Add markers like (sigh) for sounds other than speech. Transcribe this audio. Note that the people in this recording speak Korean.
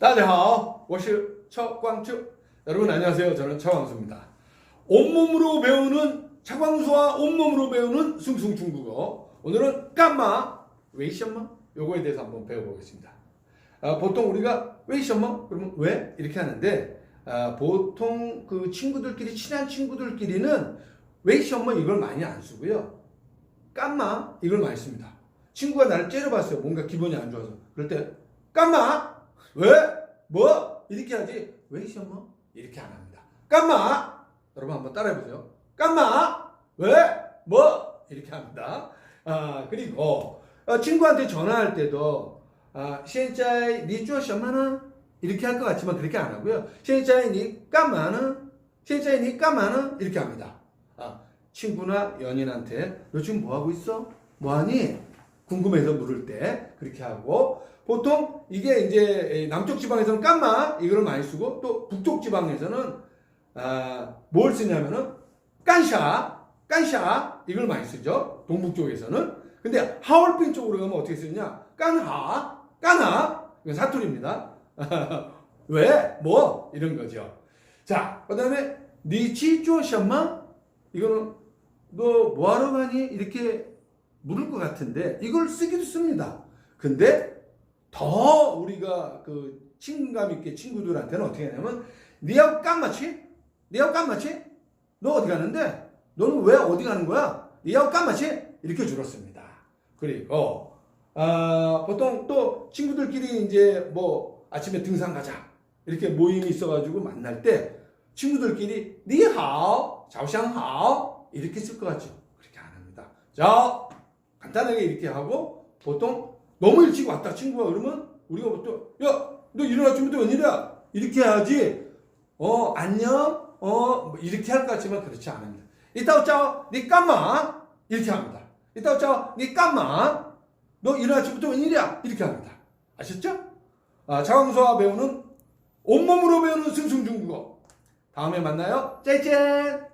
大家好，我是 차광주. 여러분 안녕하세요. 저는 차광수입니다. 온몸으로 배우는 차광수와 온몸으로 배우는 숭숭 중국어. 오늘은 깜마 웨이션마 요거에 대해서 한번 배워보겠습니다. 아, 보통 우리가 웨이션마 그러면 왜 이렇게 하는데 아, 보통 그 친구들끼리 친한 친구들끼리는 웨이션마 이걸 많이 안 쓰고요. 깜마 이걸 많이 씁니다. 친구가 나를 째려봤어요. 뭔가 기분이 안 좋아서. 그럴 때 깜마 왜? 뭐? 이렇게 하지 왜 시험마? 뭐? 이렇게 안 합니다. 깜마 여러분 한번 따라해보세요. 깜마 왜? 뭐? 이렇게 합니다. 아 그리고 어, 친구한테 전화할 때도 아 시엔짜이 니쭈어 시험마나 이렇게 할 것 같지만 그렇게 안 하고요. 시엔짜이 니 까마나 시엔짜이 니 까마나 이렇게 합니다. 아 친구나 연인한테 너 지금 뭐 하고 있어? 뭐하니? 궁금해서 물을 때 그렇게 하고 보통 이게 이제 남쪽 지방에서는 깜마 이거를 많이 쓰고 또 북쪽 지방에서는 아, 뭘 쓰냐면은 깐샤 깐샤 이걸 많이 쓰죠. 동북 쪽에서는. 근데 하얼빈 쪽으로 가면 어떻게 쓰느냐? 깐하 깐하. 이건 사투리입니다. (laughs) 왜? 뭐? 이런 거죠. 자 그 다음에 니치 쪼셔마? 이거는 너 뭐하러 가니? 이렇게 물을 것 같은데 이걸 쓰기도 씁니다. 근데 더 우리가 그 친감 있게 친구들한테는 어떻게 하냐면 니하고 깜맞지? 니하고 깜맞지? 너 어디 가는데? 너는 왜 어디 가는 거야? 니하고 깜맞지? 이렇게 줄었습니다. 그리고 아, 보통 또 친구들끼리 이제 뭐 아침에 등산 가자 이렇게 모임이 있어가지고 만날 때 친구들끼리 니하오, 자오샹하오 이렇게 쓸 것 같죠? 그렇게 안 합니다. 자, 간단하게 이렇게 하고 보통 너무 일찍 왔다 친구가 그러면 우리가 보통 야 너 일어나 주면 웬일이야? 이렇게 해야지. 어 안녕? 어뭐 이렇게 할 것 같지만 그렇지 않습니다. 이따 오자. 니 깜마. 이렇게 합니다. 이따 오자. 니 깜마. 너 일어나 주부터 웬일이야? 이렇게 합니다. 아셨죠? 아, 자광수와 배우는 온몸으로 배우는 승승중국어 다음에 만나요. 짜잔